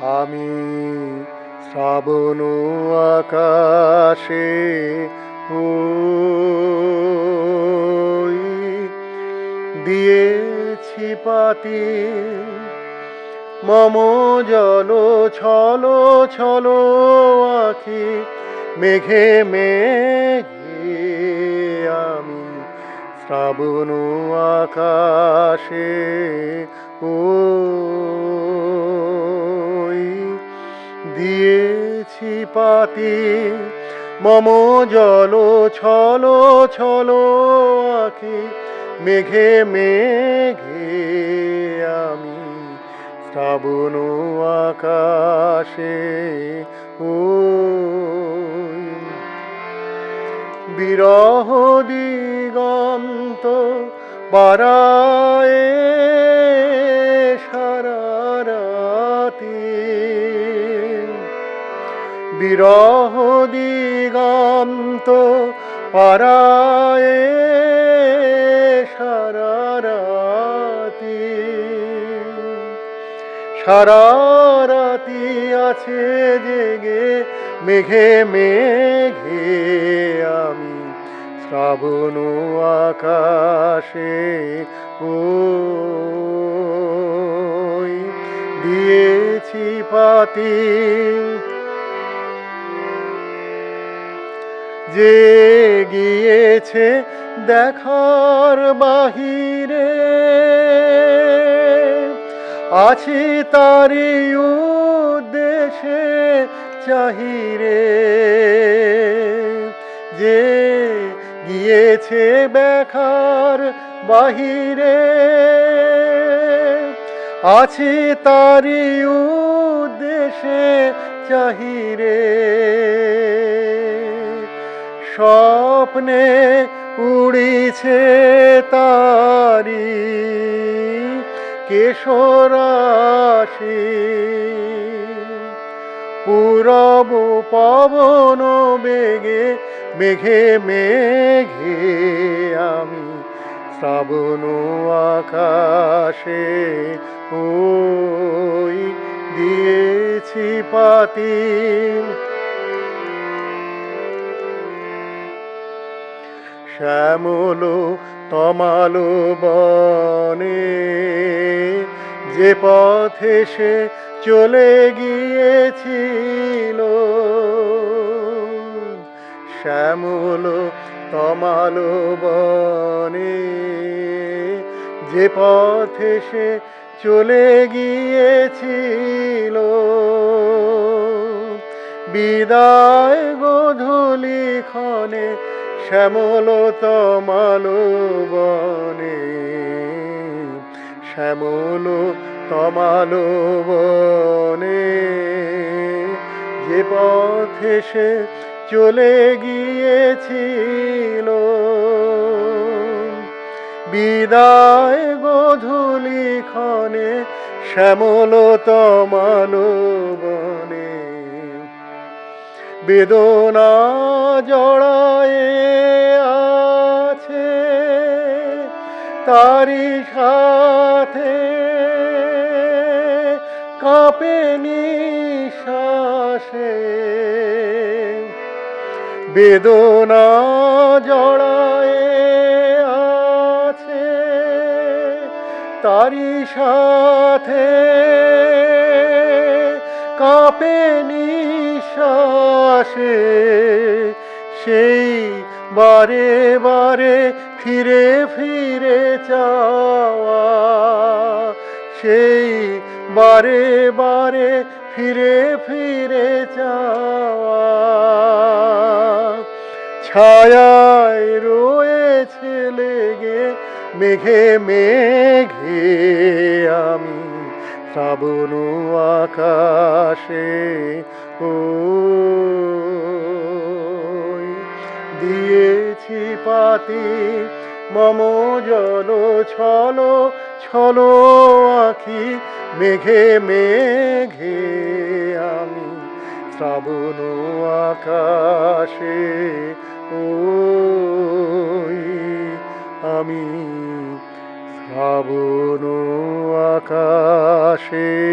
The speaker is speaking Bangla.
আমি শ্রাবণ আকাশে ওই দিয়েছি পাতি। মম জল ছল ছল আখি, মেঘে মেঘে আমি শ্রাবণ আকাশে ওই পাতি, মম জল ছল ছল আখি মেঘে মেঘে আমি শ্রাবণ আকাশে ও বিরহ দিগন্ত বারায় বিরহ দিগন্ত পারায় সারা রাতি। সারা রাতি আছে জেগে, মেঘে মেঘে আমি শ্রাবণ আকাশে ও দিয়েছি পাতি যে গিয়েছে দেখার বাহিরে, আছি তারি উদ্দেশে চাহিরে। যে গিয়েছে বেখার বাহিরে, আছি তারি উদ্দেশে চাহিরে। স্বপ্নে উড়িছে তারি কেশরাশি পূরব পবন বেগে মেঘে মেঘে আমি শ্রাবণ আকাশে ওই দিয়েছি পাতি শ্যামল তমালো বনে, যে পথে সে চলে গিয়েছিল। শ্যামল তমালো বনে, যে পথে সে চলে গিয়েছিল। বিদায় গোধূলি ক্ষণে শ্যামল তমাল বনে শ্যামল তমাল বনে যে পথে সে চলে গিয়েছিল, বিদায় গোধূলি ক্ষণে শ্যামল তমাল বনে বেদনা জড়ায়ে আছে তারি সাথে কাঁপে নিঃশ্বাসে। বেদনা জড়ায়ে আছে তারি সাথে কাঁপে নিঃশ্বাসে, সেই বারে বারে ফিরে ফিরে চাওয়া, সেই বারে বারে ফিরে ফিরে চাওয়া। ছায়ায় রয়েছে লেগে, মেঘে মেঘে শ্রাবণ আকাশে, ও দিয়েছি পাতি, মম জল ছল ছল আখি, মেঘে মেঘে আমি শ্রাবণ আকাশে ওই আমি শ্রাবণ আকাশে ও